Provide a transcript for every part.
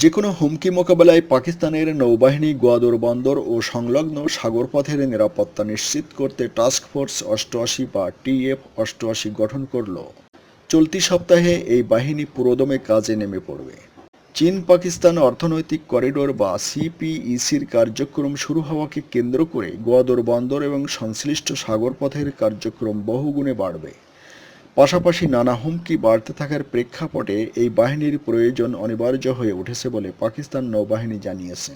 যে কোনো হুমকি মোকাবেলায় পাকিস্তানের নৌবাহিনী, গোয়াদর বন্দর ও সংলগ্ন সাগরপথের নিরাপত্তা নিশ্চিত করতে টাস্ক ফোর্স অষ্টআশি বা টিএফ অষ্টআশি গঠন করল। চলতি সপ্তাহে এই বাহিনী পুরোদমে কাজে নেমে পড়বে। চীন, পাকিস্তান অর্থনৈতিক করিডোর বা সিপিইসির কার্যক্রম শুরু হওয়াকে কেন্দ্র করে গোয়াদর বন্দর এবং সংশ্লিষ্ট সাগরপথের কার্যক্রম বহুগুণে বাড়বে। পাশাপাশি নানা হুমকি বাড়তে থাকার প্রেক্ষাপটে এই বাহিনীর প্রয়োজন অনিবার্য হয়ে উঠেছে বলে পাকিস্তান নৌবাহিনী জানিয়েছে।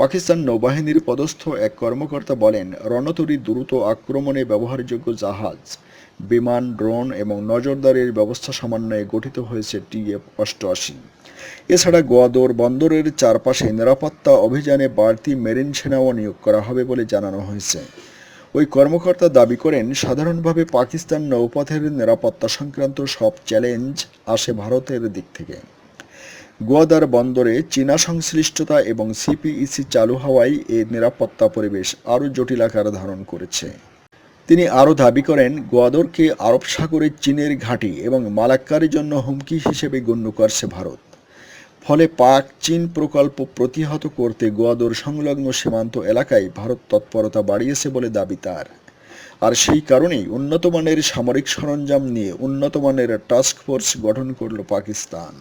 পাকিস্তান নৌবাহিনীর পদস্থ এক কর্মকর্তা বলেন, রণতরী দ্রুত আক্রমণে ব্যবহারযোগ্য জাহাজ, বিমান, ড্রোন এবং নজরদারির ব্যবস্থা সমন্বয়ে গঠিত হয়েছে টিএফ অষ্টআশি। এছাড়া গোয়াদোর বন্দরের চারপাশে নিরাপত্তা অভিযানে বাড়তি মেরিন সেনাও নিয়োগ করা হবে বলে জানানো হয়েছে। ওই কর্মকর্তা দাবি করেন, সাধারণভাবে পাকিস্তান নৌপথের নিরাপত্তা সংক্রান্ত সব চ্যালেঞ্জ আসে ভারতের দিক থেকে। গোয়াদার বন্দরে চীনা সংশ্লিষ্টতা এবং সিপিইসি চালু হওয়ায় এই নিরাপত্তা পরিবেশ আরও জটিল আকার ধারণ করেছে। তিনি আরও দাবি করেন, গোয়াদরকে আরব সাগরে চীনের ঘাঁটি এবং মালাক্কারের জন্য হুমকি হিসেবে গণ্য করছে ভারত। ফলে পাক চীন প্রকল্প প্রতিহত করতে গোয়াদোর সংলগ্ন সীমান্ত এলাকায় ভারত তৎপরতা বাড়িয়েছে বলে দাবি তার। আর সেই কারণেই উন্নতমানের সামরিক সরঞ্জাম নিয়ে উন্নতমানের টাস্ক ফোর্স গঠন করল পাকিস্তান।